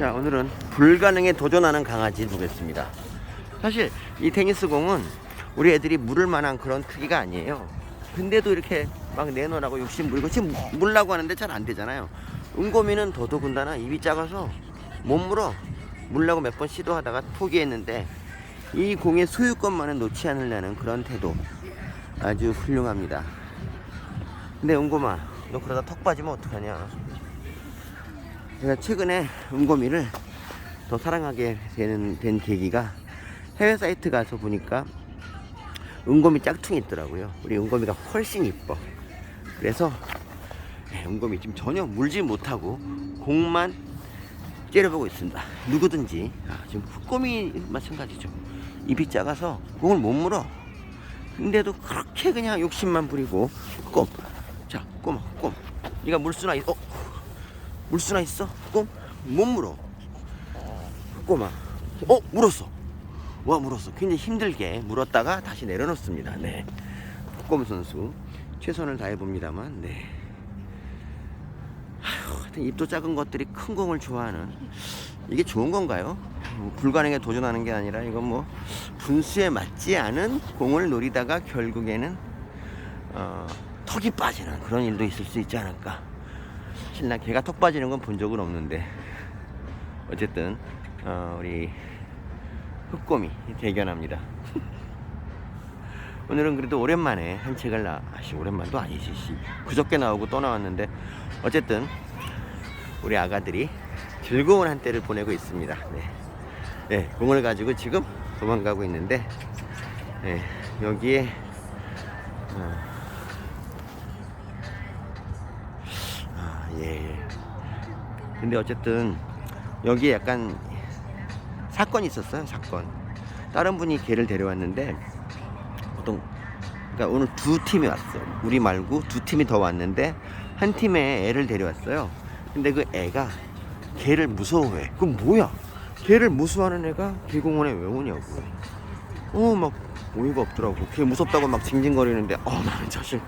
자, 오늘은 불가능에 도전하는 강아지 보겠습니다. 사실 이 테니스 공은 우리 애들이 물을 만한 그런 크기가 아니에요. 근데도 이렇게 막 내놓으라고 욕심 부리고 지금 물라고 하는데 잘 안 되잖아요. 은고미는 더더군다나 입이 작아서 못 물어. 물라고 몇 번 시도하다가 포기했는데 이 공의 소유권만은 놓지 않으려는 그런 태도 아주 훌륭합니다. 근데 은고마, 너 그러다 턱 빠지면 어떡하냐? 제가 최근에 은고미를 더 사랑하게 되는 된 계기가 해외 사이트 가서 보니까 은고미 짝퉁이 있더라고요. 우리 은고미가 훨씬 이뻐. 그래서 네, 은고미 지금 전혀 물지 못하고 공만 째려보고 있습니다. 누구든지 아, 지금 흑고미 마찬가지죠. 입이 작아서 공을 못 물어. 근데도 그렇게 그냥 욕심만 부리고 꼼. 자, 꼬마, 꼼. 네가 물 수나 있? 어? 물 수나 있어? 꼼? 못 물어. 꼬마. 어, 물었어. 와, 물었어. 굉장히 힘들게 물었다가 다시 내려놓습니다. 네. 꼼 선수 최선을 다해 봅니다만, 네. 하여튼 입도 작은 것들이 큰 공을 좋아하는 이게 좋은 건가요? 뭐 불가능에 도전하는 게 아니라 이건 뭐 분수에 맞지 않은 공을 노리다가 결국에는 어, 턱이 빠지는 그런 일도 있을 수 있지 않을까. 신나 개가 턱 빠지는 건 본 적은 없는데 어쨌든 어, 우리 흑곰이 대견합니다. 오늘은 그래도 오랜만에 산책을 나, 아씨 오랜만도 아니지, 씨. 그저께 나오고 또 나왔는데 어쨌든 우리 아가들이 즐거운 한때를 보내고 있습니다. 네, 네 공을 가지고 지금 도망가고 있는데 네, 여기에 어, 예. 근데 어쨌든 여기에 약간 사건이 있었어요. 사건. 다른 분이 개를 데려왔는데 보통 그러니까 오늘 두 팀이 왔어. 우리 말고 두 팀이 더 왔는데 한 팀에 애를 데려왔어요. 근데 그 애가 개를 무서워해. 그럼 뭐야? 개를 무서워하는 애가 개공원에 왜 오냐고. 어, 막 어이가 없더라고. 개 무섭다고 막 징징거리는데, 어, 나는 사실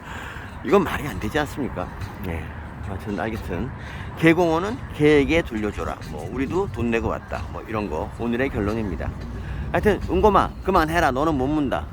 이건 말이 안 되지 않습니까? 네. 하여튼 알겠든 개공원은 개에게 돌려줘라. 뭐 우리도 돈 내고 왔다. 뭐 이런 거 오늘의 결론입니다. 하여튼 은고마 그만해라. 너는 못 문다.